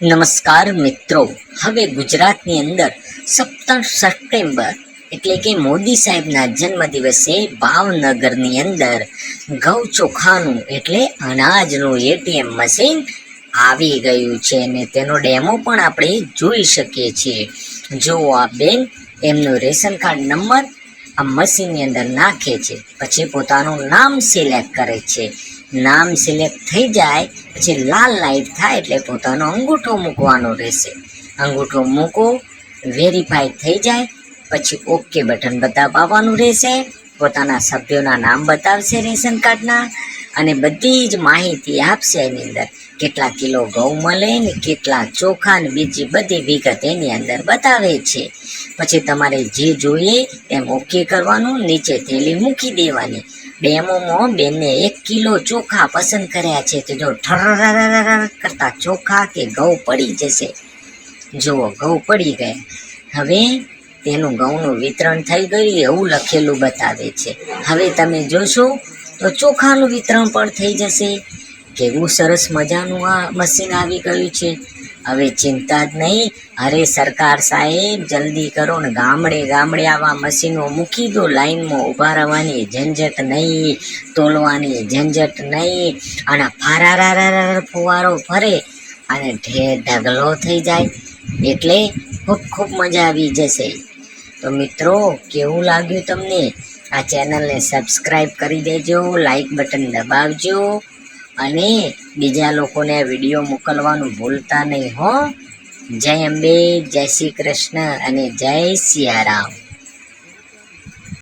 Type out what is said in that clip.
નમસ્કાર મિત્રો. હવે ગુજરાતની અંદર સત્તર સપ્ટેમ્બર એટલે કે મોદી સાહેબના જન્મદિવસે ભાવનગરની અંદર ઘઉં ચોખાનું એટલે અનાજનું એટીએમ મશીન આવી ગયું છે અને તેનો ડેમો પણ આપણે જોઈ શકીએ છીએ. જો આ બેન એમનું રેશન કાર્ડ નંબર આ મશીનની અંદર નાખે છે, પછી પોતાનું નામ સિલેક્ટ કરે છે. નામ સિલેક્ટ થઈ જાય, પછી લાલ લાઈટ થાય એટલે પોતાનો અંગૂઠો મૂકવાનો રહેશે. અંગૂઠો મૂકો વેરીફાઈ થઈ જાય, પછી ઓકે બટન બતાવવાનું રહેશે. પોતાના સભ્યોના નામ બતાવશે રેશન કાર્ડના અને બધી જ માહિતી આપશે એની અંદર. કેટલા કિલો ઘઉં મળે ને કેટલા ચોખા ને બીજી બધી વિગત એની અંદર બતાવે છે. પછી તમારે જે જોઈએ તેમ ઓકે કરવાનું, નીચે થેલી મૂકી દેવાની. ડેમોમાં બેનને એક કિલો ચોખા પસંદ કર્યા છે તો જો ઠર કરતા ચોખા કે ઘઉં પડી જશે. જુઓ, ઘઉં પડી ગયા હવે તેનું ઘઉંનું વિતરણ થઈ ગયું એવું લખેલું બતાવે છે. હવે તમે જોશો તો ચોખાનું વિતરણ પણ થઈ જશે. કેવું સરસ મજાનું આ મશીન આવી ગયું છે. હવે ચિંતા જ નહીં. અરે સરકાર સાહેબ, જલ્દી કરો ને ગામડે ગામડે આવા મશીનો મૂકી દો. લાઈનમાં ઊભા રહેવાની ઝંઝટ નહીં, તોલવાની ઝંઝટ નહીં. અને ફારારારાર ફુવારો ફરે અને ઢેર ઢગલો થઈ જાય. એટલે ખૂબ ખૂબ મજા આવી જશે. તો મિત્રો, કેવું લાગ્યું તમને? આ ચેનલને સબસ્ક્રાઈબ કરી દેજો, લાઈક બટન દબાવજો. અને બીજા લોકોને વીડિયો મોકલવાનું ભૂલતા નહીં, હો. જય અંબે, જય શ્રી કૃષ્ણ અને જય સિયારામ.